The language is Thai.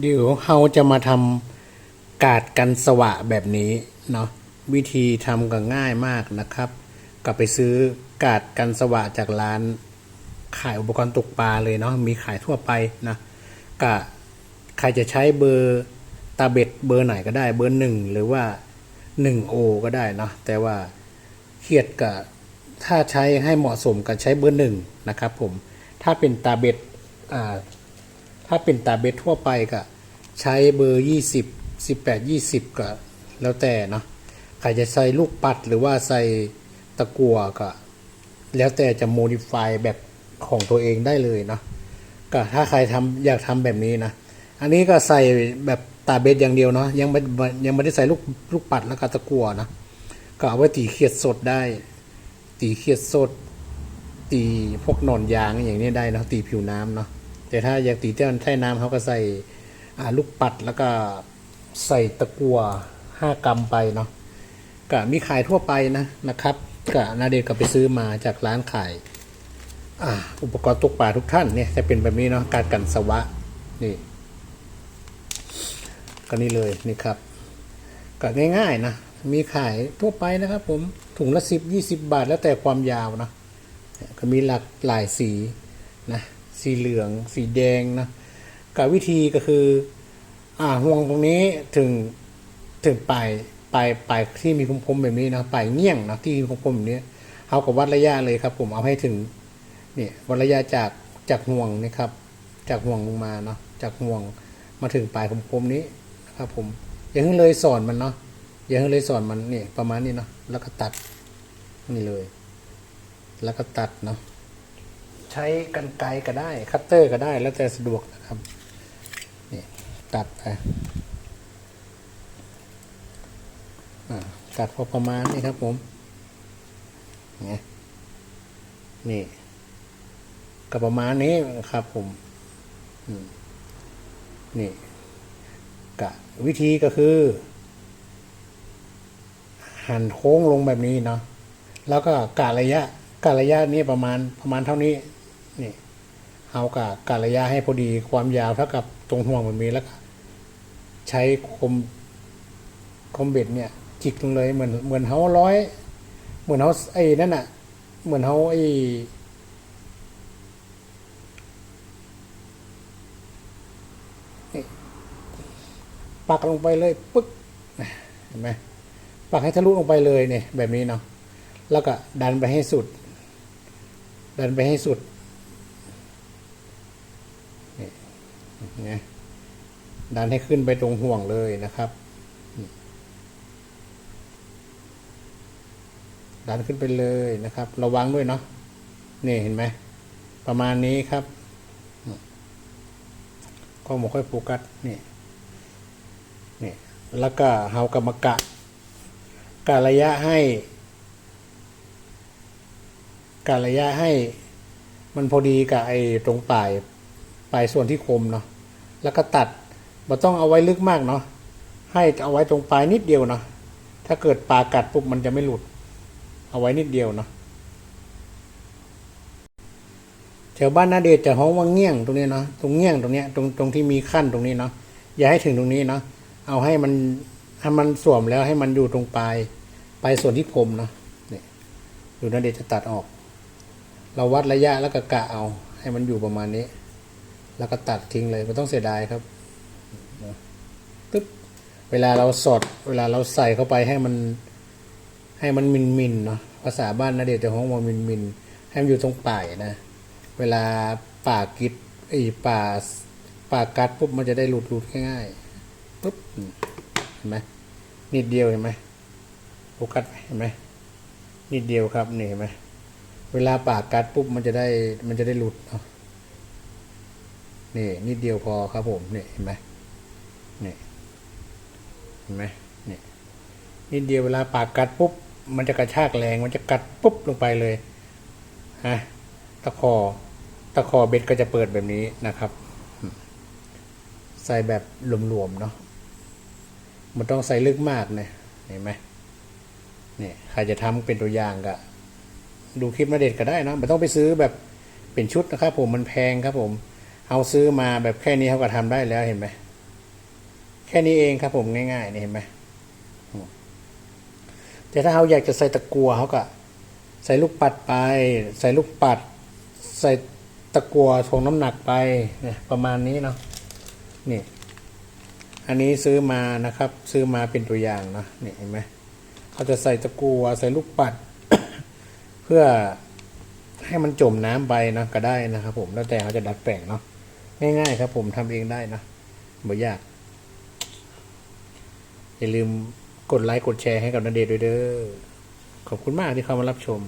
เดี๋ยวเราจะมาทำกาดกันสวะแบบนี้เนาะวิธีทำก็ง่ายมากนะครับก็ไปซื้อกาดกันสวะจากร้านขายอุปกรณ์ตกปลาเลยเนาะมีขายทั่วไปนะก็ใครจะใช้เบอร์ตาเบ็ดเบอร์ไหนก็ได้เบอร์หนึ่งหรือว่าหนึ่งโอก็ได้เนาะแต่ว่าเขียดกับถ้าใช้ให้เหมาะสมกับใช้เบอร์หนึ่งนะครับผมถ้าเป็นตาเบ็ดอ่า ถ้าเป็นตาเบ็ดทั่วไปก็ใช้เบอร์ 20 18 20 ก็แล้วแต่เนาะใครจะใส่ลูกปัดหรือว่าใส่ตะกัวก็แล้วแต่จะโมดิฟายแบบของตัวเองได้เลยเนาะก็ถ้าใครทำอยากทำแบบนี้นะ อันนี้ก็ใส่แบบตาเบ็ดอย่างเดียวเนาะยังไม่ยังไม่ได้ใส่ลูกลูกปัดแล้วก็ตะกัวนะก็เอาไว้ตีเขียดสดได้ ตีเขียดสด ตีพวกนอนยางอย่างนี้ได้นะตีผิวน้ำเนาะ แต่ถ้าอยากตีเจ้าใต้น้ำเขาก็ใส่ลูกปัดแล้วก็ใส่ตะกัวห้ากรัมไปเนาะก็มีขายทั่วไปนะนะครับก็นาเดชก็ไปซื้อมาจากร้านขายอุปกรณ์ตกปลาทุกท่านเนี่ยจะเป็นแบบนี้เนาะการกันสวะนี่ก็นี่เลยนี่ครับก็ง่ายๆนะมีขายทั่วไปนะครับ ผมถุงละสิบยี่สิบาทแล้วแต่ความยาวนะก็มีหลากหลายสีนะ สีเหลือง สีแดงนะกับวิธีก็คือ อ่าห่วงตรงนี้ถึงถึงปลายปลายปลายที่มีคมๆแบบนี้นะปลายเงี้ยงนะที่มีคมๆแบบนี้เอากับวัดระยะเลยครับ ผมเอาให้ถึงนี่วัดระยะจากจากห่วงนี่ครับ จากห่วงลงมาเนาะจากห่วงมาถึงปลายคมๆนี้นะครับ ผมอย่าเพิ่งเลยสอนมันเนาะอย่าเพิ่งเลยสอนมันนี่ประมาณนี้เนาะแล้วก็ตัดนี่เลย แล้วก็ตัดเนาะ ใช้กันไกรก็ได้ คัตเตอร์ก็ได้แล้วแต่สะดวกนะครับนี่ตัดไปอ่าตัดพอประมาณนี้ครับผมนี่นี่ก็ประมาณนี้ครับผมอืมนี่กะวิธีก็คือ หั่นโค้งลงแบบนี้เนาะแล้วก็กะระยะกะระยะนี้ประมาณประมาณเท่านี้ นี่เอากะกะระยะให้พอดีความยาวเท่ากับตรงห่วงมันมีแล้วใช้คมคมเบ็ดเนี่ย จิกลงเลยเหมือนเหมือนเฮาร้อย เหมือนเฮาไอ้นั่นน่ะ เหมือนเฮาไอ้ปักลงไปเลยปึ๊กเห็นไหมปักให้ทะลุลงไปเลยเนี่ยแบบนี้เนาะแล้วก็ดันไปให้สุด ดันไปให้สุดนี่นะ ดันให้ขึ้นไปตรงห่วงเลยนะครับ ดันขึ้นไปเลยนะครับ ระวังด้วยเนาะนี่เห็นไหม ประมาณนี้ครับ ก็หมค่อยโฟกัสนี่นี่ แล้วก็เฮากรรมกะการระยะให้การระยะให้มันพอดีกับไอ้ตรงปลายปลายส่วนที่คมเนาะแล้วก็ตัด เราต้องเอาไว้ลึกมากเนาะให้เอาไว้ตรงปลายนิดเดียวเนาะถ้าเกิดปลากัดปุ๊บมันจะไม่หลุด เอาไว้นิดเดียวเนาะแถวบ้านนาเดชจะห้องว่าเงี้ยงตรงนี้เนาะตรงเงี้ยงตรงเนี้ยตรงตรงที่มีขั้นตรงนี้เนาะอย่าให้ถึงตรงนี้เนาะเอาให้มันให้มันสวมแล้วให้มันอยู่ตรงปลายปลายส่วนที่คมเนาะนี่อยู่นั่นเดี๋ยวจะตัดออก เราวัดระยะแล้วก็กะเอา ให้มันอยู่ประมาณนี้ แล้วก็ตัดทิ้งเลยไม่ต้องเสียดายครับ ตึ๊บเวลาเราสอดเวลาเราใส่เข้าไปให้มันให้มันมินมินเนาะภาษาบ้านนะเดี๋ยวจะห้องว่ามินมินให้มันอยู่ตรงปลายนะ เวลาปากกิดไอ้ป่าป่ากกัดปุ๊บมันจะได้หลุดหลุดง่ายๆปุ๊บเห็นไหมนิดเดียวเห็นไหมโฟกัสเห็นไหมนิดเดียวครับนี่เห็นไหมเวลาป่ากัดปุ๊บมันจะได้มันจะได้หลุดเนาะนี่นิดเดียวพอครับผมนี่เห็นไหมนี่ เห็นไหมนี่นิดเดียวเวลาปากกัดปุ๊บมันจะกระชากแรงมันจะกัดปุ๊บลงไปเลยฮะตะคอตะคอเบ็ดก็จะเปิดแบบนี้นะครับ ใส่แบบหลวมๆเนาะมันต้องใส่ลึกมากเนี่ยเห็นไหมเนี่ยใครจะทำเป็นตัวอย่างก็ดูคลิปนาเด็ดก็ได้นะไม่ต้องไปซื้อแบบเป็นชุดนะครับผมมันแพงครับผม เอาซื้อมาแบบแค่นี้เขาก็ทำได้แล้วเห็นไหม ค่นี้เองครับผมง่ายๆนี่เห็นไหมแต่ถ้าเขาอยากจะใส่ตะกัวเขาก็ ใส่ลูกปัดไป ใส่ลูกปัด ใส่ตะกัวทวงน้ำหนักไปเนี่ยประมาณนี้เนาะนี่ อันนี้ซื้อมานะครับ ซื้อมาเป็นตัวอย่างเนาะนี่เห็นไหมเขาจะใส่ตะกัวใส่ลูกปัด เพื่อให้มันจมน้ำไปนะก็ได้นะครับผมแล้วแต่เขาจะดัดแปลงเนาะง่ายๆครับผมทำเองได้นะไม่ยาก อย่าลืมกดไลค์กดแชร์ให้กับนันเดชด้วยเด้อขอบคุณมากที่เข้ามารับชม